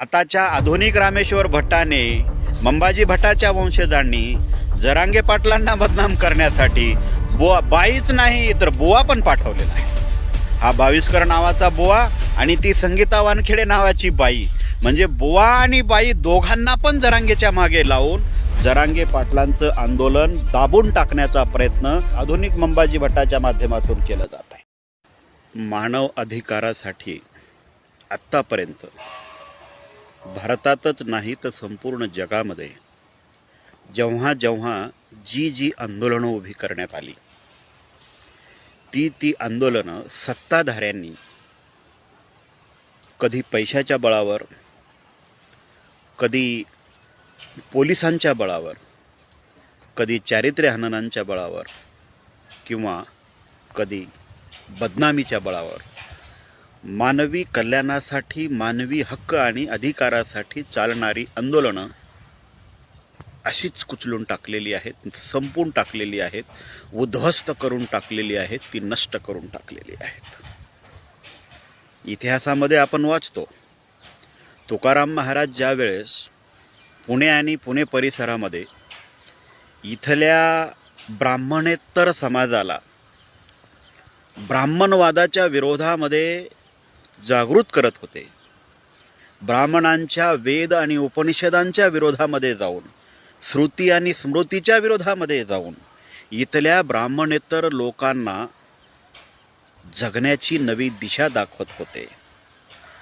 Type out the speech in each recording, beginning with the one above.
आताच्या आधुनिक रामेश्वर भट्टाने मंबाजी भट्टाच्या वंशजांनी जरांगे पाटलांना बदनाम करण्यासाठी बुवा बाईच नाही तर बुवा पण पाठवलेला आहे. हा बावीसकर नावाचा बुवा आणि ती संगीता वानखेडे नावाची बाई. म्हणजे बुवा आणि बाई दोघांना पण जरांगेच्या मागे लावून जरांगे पाटलांचं आंदोलन दाबून टाकण्याचा प्रयत्न आधुनिक मंबाजी भट्टाच्या माध्यमातून केला जात आहे. मानव अधिकारासाठी आत्तापर्यंत भारतातच नाही तर संपूर्ण जगामध्ये जेव्हा जेव्हा जी जी आंदोलनं उभी करण्यात आली ती ती आंदोलनं सत्ताधाऱ्यांनी कधी पैशाच्या बळावर कधी पोलिसांच्या बळावर कधी चारित्र्य हननांच्या बळावर किंवा कधी बदनामीच्या बळावर मानवी कल्याणासाठी मानवी हक्क आणि अधिकारासाठी चालणारी आंदोलनं अशीच कुचलून टाकलेली आहेत संपून टाकलेली आहेत उद्ध्वस्त करून टाकलेली आहेत ती नष्ट करून टाकलेली आहेत. इतिहासामध्ये आपण वाचतो तुकाराम महाराज ज्या वेळेस पुणे आणि पुणे परिसरामध्ये इथल्या ब्राह्मणेतर समाजाला ब्राह्मणवादाच्या विरोधामध्ये जागृत करत होते. ब्राह्मणांच्या वेद आणि उपनिषदांच्या विरोधामध्ये जाऊन श्रुती आणि स्मृतीच्या विरोधामध्ये जाऊन इथल्या ब्राह्मणेतर लोकांना जगण्याची नवी दिशा दाखवत होते.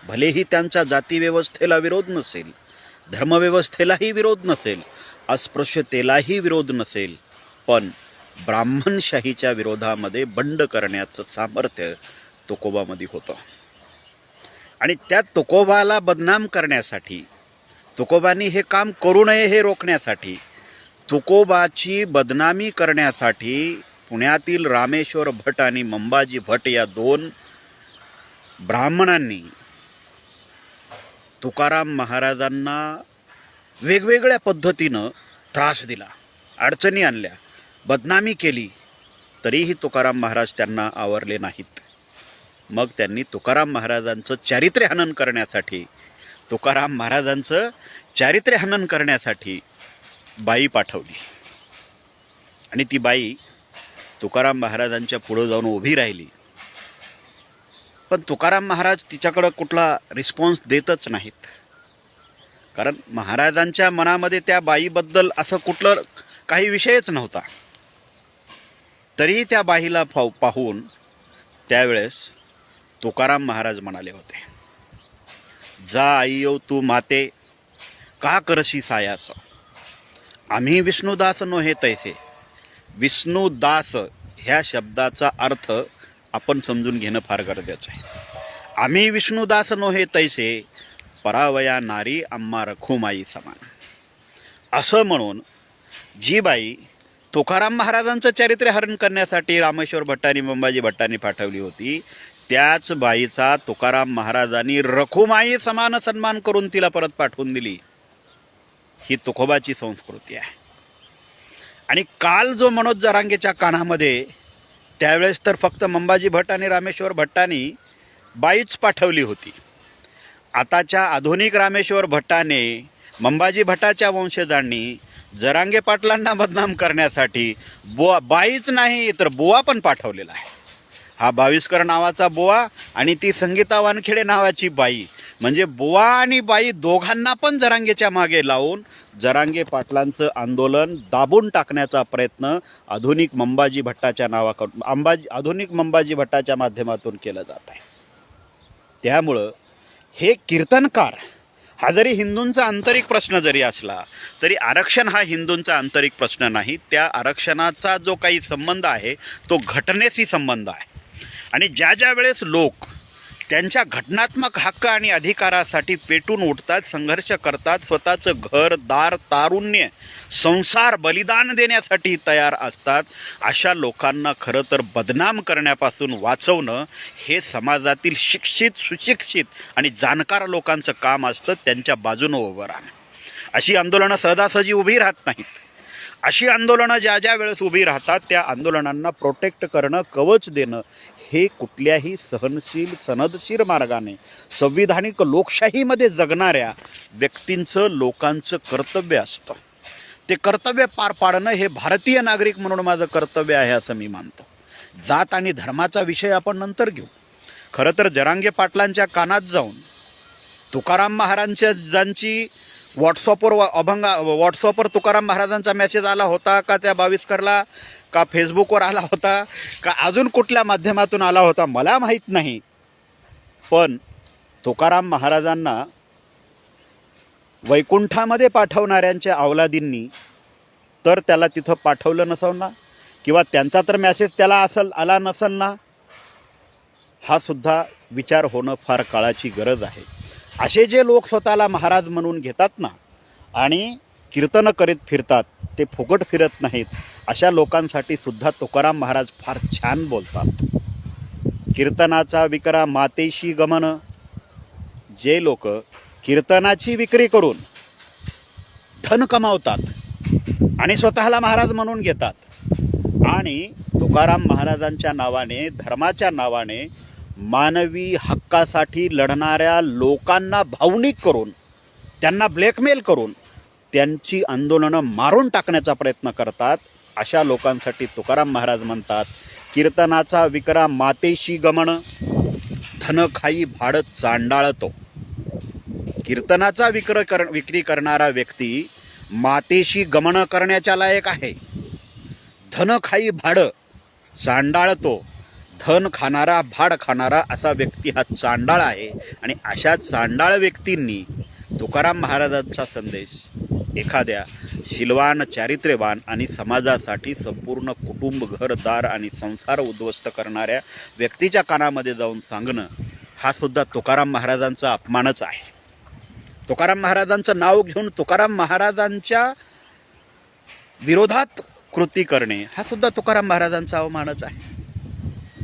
भलेही त्यांच्या जातीव्यवस्थेला विरोध नसेल धर्मव्यवस्थेलाही विरोध नसेल अस्पृश्यतेलाही विरोध नसेल पण ब्राह्मणशाहीच्या विरोधामध्ये बंड करण्याचं सामर्थ्य तुकोबामध्ये होतं. आणि त्या तुकोबाला बदनाम करण्यासाठी तुकोबांनी हे काम करू नये हे रोखण्यासाठी तुकोबाची बदनामी करण्यासाठी पुण्यातील रामेश्वर भट आणि मंबाजी भट या दोन ब्राह्मणांनी तुकाराम महाराजांना वेगवेगळ्या पद्धतीनं त्रास दिला अडचणी आणल्या बदनामी केली तरीही तुकाराम महाराज त्यांना आवरले नाहीत. मग त्यांनी तुकाराम महाराजांचं चारित्र्य हनन करण्यासाठी तुकाराम महाराजांचं चारित्र्य हनन करण्यासाठी बाई पाठवली. आणि ती बाई तुकाराम महाराजांच्या पुढं जाऊन उभी राहिली. पण तुकाराम महाराज तिच्याकडं कुठला रिस्पॉन्स देतच नाहीत. कारण महाराजांच्या मनामध्ये त्या बाईबद्दल असं कुठलं काही विषयच नव्हता. तरीही त्या बाईला पाहू पाहून त्यावेळेस तुकाराम महाराज म्हणाले होते जा आई येऊ तू माते का करशी सायास आम्ही विष्णुदास नोहे तैसे. विष्णुदास ह्या शब्दाचा अर्थ आपण समजून घेणं फार गरजेचं आहे. आम्ही विष्णुदास नोहे तैसे परावया नारी आम्हा रखुमाई समान. असं म्हणून जी बाई तुकाराम महाराजांचं चारित्र्य हरण करण्यासाठी रामेश्वर भट्टांनी मंबाजी भट्टांनी पाठवली होती. त्याच बाईचा तुकाराम महाराजांनी रखुमाई समान सन्मान करून तिला परत पाठवून दिली. ही तुकोबाची संस्कृती आहे. आणि काल जो मनोज जरांगेच्या कानामध्ये त्यावेळेस तर फक्त मंबाजी भट आणि रामेश्वर भट्टांनी बाईच पाठवली होती. आताच्या आधुनिक रामेश्वर भट्टाने मंबाजी भट्टाच्या वंशजांनी जरांगे पाटलांना बदनाम करण्यासाठी बुवा बाईच नाही तर बुवा पण पाठवलेला आहे. हा बावीसकर नावाचा बुवा आणि ती संगीता वानखेडे नावाची बाई. म्हणजे बुवा आणि बाई दोघांना पण जरांगेच्या मागे लावून जरांगे पाटलांचं आंदोलन दाबून टाकण्याचा प्रयत्न आधुनिक मंबाजी भट्टाच्या नावाकडून अंबाजी आधुनिक मंबाजी भट्टाच्या माध्यमातून केलं जात आहे. त्यामुळं हे कीर्तनकार हा जरी हिंदूंचा आंतरिक प्रश्न जरी असला तरी आरक्षण हा हिंदूंचा आंतरिक प्रश्न नाही. त्या आरक्षणाचा जो काही संबंध आहे तो घटनेशी संबंध आहे. आणि ज्या ज्या वेळेस लोक त्यांच्या घटनात्मक हक्क आणि अधिकारासाठी पेटून उठतात संघर्ष करतात स्वतःचं घर दार तारुण्य संसार बलिदान देण्यासाठी तयार असतात अशा लोकांना खरं तर बदनाम करण्यापासून वाचवणं हे समाजातील शिक्षित सुशिक्षित आणि जाणकार लोकांचं काम असतं त्यांच्या बाजूनं उभं राहणं. अशी आंदोलनं सहजासहजी उभी राहत नाहीत. अशी आंदोलनं ज्या ज्या वेळेस उभी राहतात त्या आंदोलनांना प्रोटेक्ट करणं कवच देणं हे कुठल्याही सहनशील सनदशीर मार्गाने संविधानिक लोकशाहीमध्ये जगणाऱ्या व्यक्तींचं लोकांचं कर्तव्य असतं. ते कर्तव्य पार पाडणं हे भारतीय नागरिक म्हणून माझं कर्तव्य आहे असं मी मानतो. जात आणि धर्माचा विषय आपण नंतर घेऊ. खरं तर जरांगे पाटलांच्या कानात जाऊन तुकाराम महाराजांच्या ज्यांची व्हॉट्सअपवर व- अभंग व्हॉट्सअपवर तुकाराम महाराजांचा मेसेज आला होता का त्या बावीसकरला? का फेसबुकवर आला होता? का अजून कुठल्या माध्यमातून आला होता? मला माहीत नाही. पण तुकाराम महाराजांना वैकुंठामध्ये पाठवणाऱ्यांच्या अवलादींनी तर त्याला तिथं पाठवलं नसावं ना? किंवा त्यांचा तर मॅसेज त्याला असल आला नसल ना? हा सुद्धा विचार होणं फार काळाची गरज आहे. असे जे लोक स्वतःला महाराज म्हणून घेतात ना आणि कीर्तनं करीत फिरतात ते फुकट फिरत नाहीत अशा लोकांसाठी सुद्धा तुकाराम महाराज फार छान बोलतात. कीर्तनाचा विकरा मातेशी गमन. जे लोक कीर्तनाची विक्री करून धन कमावतात आणि स्वतःला महाराज म्हणून घेतात आणि तुकाराम महाराजांच्या नावाने धर्माच्या नावाने मानवी हक्कासाठी लढणाऱ्या लोकांना भावनिक करून त्यांना ब्लॅकमेल करून त्यांची आंदोलनं मारून टाकण्याचा प्रयत्न करतात. अशा लोकांसाठी तुकाराम महाराज म्हणतात कीर्तनाचा विकरा मातेशी गमन धनखाई भाडत भाडं चांडाळतो. कीर्तनाचा विक्र कर विक्री करणारा व्यक्ती मातेशी गमन करण्याच्या लायक आहे. धनखाई भाडं चांडाळतो. थन खाणारा भाड खाणारा असा व्यक्ती हा चांडाळ आहे. आणि अशा चांडाळ व्यक्तींनी तुकाराम महाराजांचा संदेश एखाद्या शिलवान चारित्र्यवान आणि समाजासाठी संपूर्ण कुटुंब घरदार आणि संसार उद्ध्वस्त करणाऱ्या व्यक्तीच्या कानामध्ये जाऊन सांगणं हा सुद्धा तुकाराम महाराजांचा अपमानच आहे. तुकाराम महाराजांचं नाव घेऊन तुकाराम महाराजांच्या विरोधात कृती करणे हा सुद्धा तुकाराम महाराजांचा अवमानच आहे.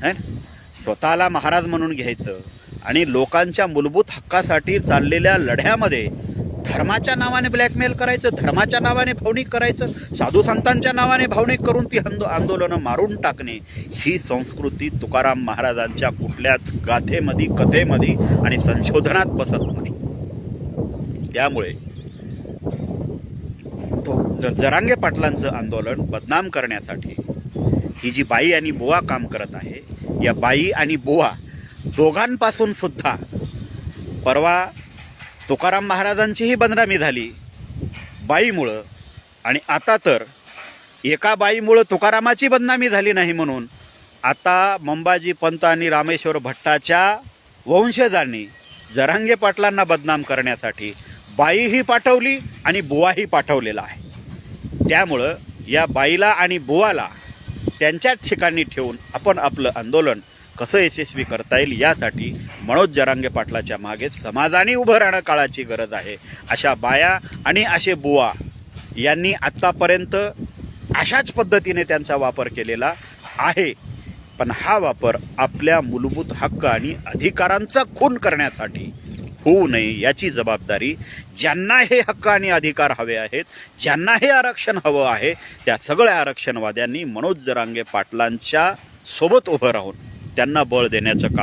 आहे ना? स्वतःला महाराज म्हणून घ्यायचं आणि लोकांच्या मूलभूत हक्कासाठी चाललेल्या लढ्यामध्ये धर्माच्या नावाने ब्लॅकमेल करायचं धर्माच्या नावाने भावनिक करायचं साधू संतांच्या नावाने भावनिक करून ती आंदो आंदोलनं मारून टाकणे ही संस्कृती तुकाराम महाराजांच्या कुठल्याच गाथेमध्ये कथेमध्ये आणि संशोधनात बसत नाही त्यामुळे तो जरांगे पाटलांचं आंदोलन बदनाम करण्यासाठी ही जी बाई आणि बुवा काम करत आहे या बाई आणि बुवा दोघांपासून सुद्धा परवा तुकाराम महाराजांचीही बदनामी झाली बाईमुळं. आणि आता तर एका बाईमुळं तुकारामाची बदनामी झाली नाही म्हणून आता मंबाजी पंत आणि रामेश्वर भट्टाच्या वंशजांनी जरांगे पाटलांना बदनाम करण्यासाठी बाईही पाठवली आणि बुवाही पाठवलेला आहे. त्यामुळं या बाईला आणि बुवाला त्यांच्याच ठिकाणी ठेवून आपण आपलं आंदोलन कसं यशस्वी करता येईल यासाठी मनोज जरांगे पाटलाच्या मागे समाजाने उभं राहणं काळाची गरज आहे. अशा बाया आणि असे बुवा यांनी आत्तापर्यंत अशाच पद्धतीने त्यांचा वापर केलेला आहे. पण हा वापर आपल्या मूलभूत हक्क आणि अधिकारांचा खून करण्यासाठी होऊ नये याची जबाबदारी ज्यांना हे हक्क आणि अधिकार हवे आहेत ज्यांना हे आरक्षण हवं आहे त्या सगळ्या आरक्षणवाद्यांनी मनोज जरांगे पाटलांच्या सोबत उभं राहून त्यांना बळ देण्याचं काम